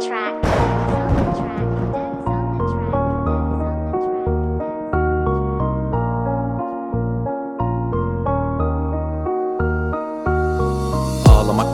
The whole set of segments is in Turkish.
track.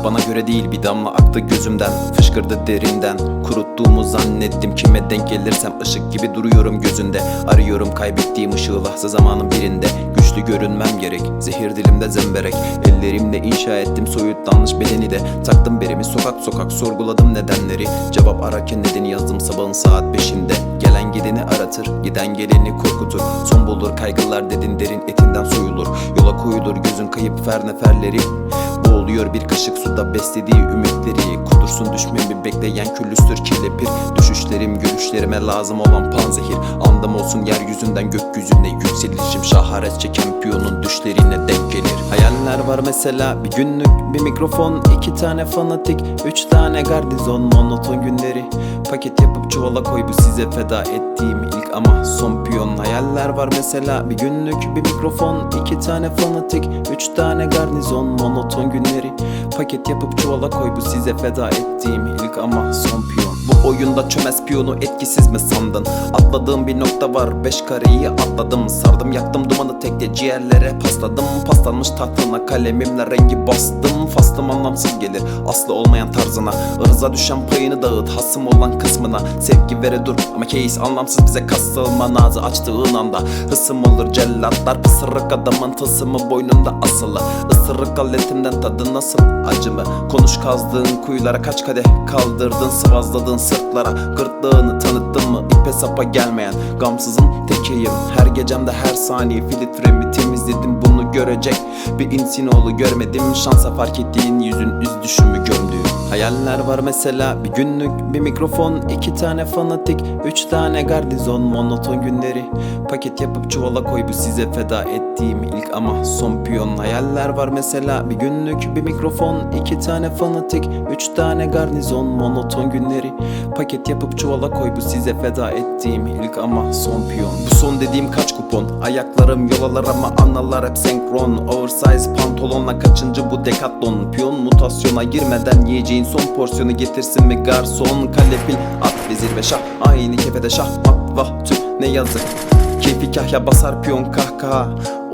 Bana göre değil bir damla aktı gözümden Fışkırdı derinden. Kuruttuğumu zannettim Kime denk gelirsem ışık gibi duruyorum gözünde. Arıyorum kaybettiğim ışığı lahza zamanın birinde. Güçlü görünmem gerek zehir dilimde zemberek. Ellerimle inşa ettim soyutlanmış bedeni de. Taktım berimi sokak sokak sorguladım nedenleri. Cevap ararken nedeni yazdım sabahın saat beşinde. Gelen gideni aratır giden geleni korkutur. Son bulur kaygılar dedin derin etinden soyulur Yola koyulur gözün kayıp fer neferleri Boğuluyor bir kaşık suda beslediği ümitleri. Kudursun düşmemi bekleyen küllüstür kelepir Düşüşlerim görüşlerime lazım olan panzehir. Andam olsun yeryüzünden gökyüzüne yükselişim. Şaharet çeken piyonun düşlerine denk gelir. Hayaller var mesela bir günlük bir mikrofon iki tane fanatik Üç tane gardizon monoton günleri. Paket yapıp çuvala koy bu size feda ettiğim ilk ama Hayaller var mesela? Bir günlük bir mikrofon iki tane fanatik Üç tane garnizon monoton günleri. Paket yapıp çuvala koy bu size feda ettiğim ilk ama son piyon oyunda çömez piyonu etkisiz mi sandın? Atladığım bir nokta var beş kareyi atladım. Sardım yaktım dumanı tekte ciğerlere pasladım. Paslanmış tahtına kalemimle rengi bastım. Faslım anlamsız gelir aslı olmayan tarzına. Irza düşen payını dağıt hasım olan kısmına. Sevgi vere dur ama case anlamsız bize kastılma Nazı açtığın anda hısım olur cellatlar. Pısırık adamın tılsımı boynunda asılı. Isırık aletimden tadı nasıl acı mı? Konuş kazdığın kuyulara kaç kadeh kaldırdın Sıvazladığın sırtlara gırtlağını tanıttın mı? İpe sapa gelmeyen gamsızın tekeyim. Her gecemde her saniye filtremi temizledim. Bunu görecek Bir insinoğlu görmedim. Şansa fark ettiğin yüzün üz düşümü gömdüğüm Hayaller var mesela bir günlük bir mikrofon iki tane fanatik üç tane gardizon monoton günleri. Paket yapıp çuvala koy bu size feda ettiğim ilk ama son piyon. Hayaller var mesela bir günlük bir mikrofon iki tane fanatik üç tane garnizon monoton günleri. Paket yapıp çuvala koy bu size feda ettiğim ilk ama son piyon. Bu son dediğim kaç kupon? Ayaklarım yolalar ama analar hep senkron. Oversize pantolonla kaçıncı bu dekatlon Piyon mutasyona girmeden yiyeceğin son porsiyonu getirsin mi garson. Kalepil at vezir ve şah. Aynı kefede şahmat vah tüh ne yazık. Keyfi kahya basar piyon kahkaha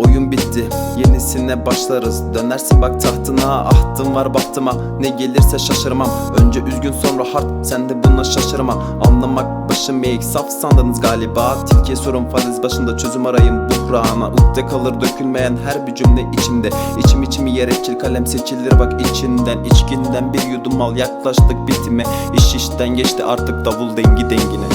Oyun bitti yenisine başlarız. Dönersin bak tahtına ahtım var bahtıma Ne gelirse şaşırmam. Önce üzgün sonra hard sen de buna şaşırma. Anlamak başım eğik saf sandınız galiba. Tilkiye sorun faliz başında çözüm arayın buhrana Ukde kalır dökülmeyen her bir cümle içimde. İçim içimi yer etçil kalem seçilir bak içinden. İçkinden bir yudum al yaklaştık bitime. İş işten geçti artık davul dengi dengine